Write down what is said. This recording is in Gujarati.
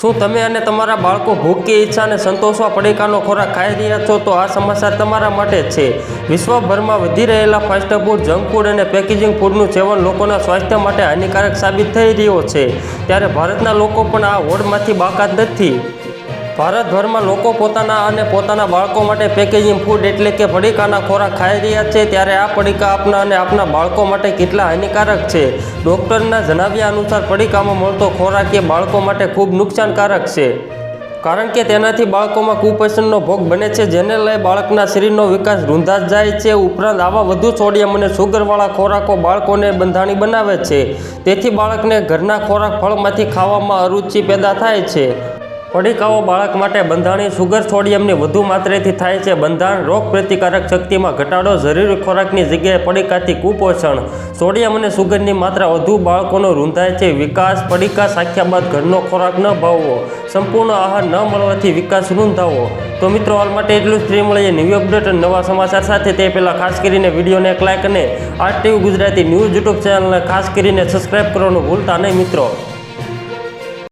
શું તમે અને તમારા બાળકો ભૂખ ઈચ્છાને સંતોષવા પડીકાનો ખોરાક ખાઈ રહ્યા છો? તો આ સમાચાર તમારા માટે છે. વિશ્વભરમાં વધી રહેલા ફાસ્ટ ફૂડ, જંક ફૂડ અને પેકેજિંગ ફૂડનું સેવન લોકોના સ્વાસ્થ્ય માટે હાનિકારક સાબિત થઈ રહ્યો છે. ત્યારે ભારતના લોકો પણ આ હોડમાંથી બાકાત નથી. ભારતભરમાં લોકો પોતાના અને પોતાના બાળકો માટે પેકેજિંગ ફૂડ એટલે કે પડીકાના ખોરાક ખાઈ રહ્યા છે, ત્યારે આ પડીકા આપના અને આપના બાળકો માટે કેટલા હાનિકારક છે? ડૉક્ટરના જણાવ્યા અનુસાર પડીકામાં મળતો ખોરાક એ બાળકો માટે ખૂબ નુકસાનકારક છે. કારણ કે તેનાથી બાળકોમાં કુપોષણનો ભોગ બને છે, જેને લઈ બાળકના શરીરનો વિકાસ રૂંધાત જાય છે. ઉપરાંત આવા વધુ સોડિયમ અને સુગરવાળા ખોરાકો બાળકોને બંધાણી બનાવે છે. તેથી બાળકને ઘરના ખોરાક ફળમાંથી ખાવામાં અરુચિ પેદા થાય છે. પડીકાઓ બાળક માટે બંધાણી સુગર સોડિયમની વધુ માત્રાથી થાય છે. બંધારણ રોગ પ્રતિકારક શક્તિમાં ઘટાડો જરૂરી ખોરાકની જગ્યાએ પડીકાથી કુપોષણ. સોડિયમ અને સુગરની માત્રા વધુ બાળકોનો રૂંધાય છે. વિકાસ પડીકા સાખ્યા બાદ ઘરનો ખોરાક ન ભાવવો. સંપૂર્ણ આહાર ન મળવાથી વિકાસ રૂંધાવો. તો મિત્રો, હાલ માટે એટલું જ. ફ્રી મળીએ ન્યૂ અપડેટ અને નવા સમાચાર સાથે. તે પહેલાં ખાસ કરીને વિડીયોને એક લાઇક અને R TV Gujarati news YouTube ચેનલને ખાસ કરીને સબસ્ક્રાઇબ કરવાનું ભૂલતા નહીં મિત્રો.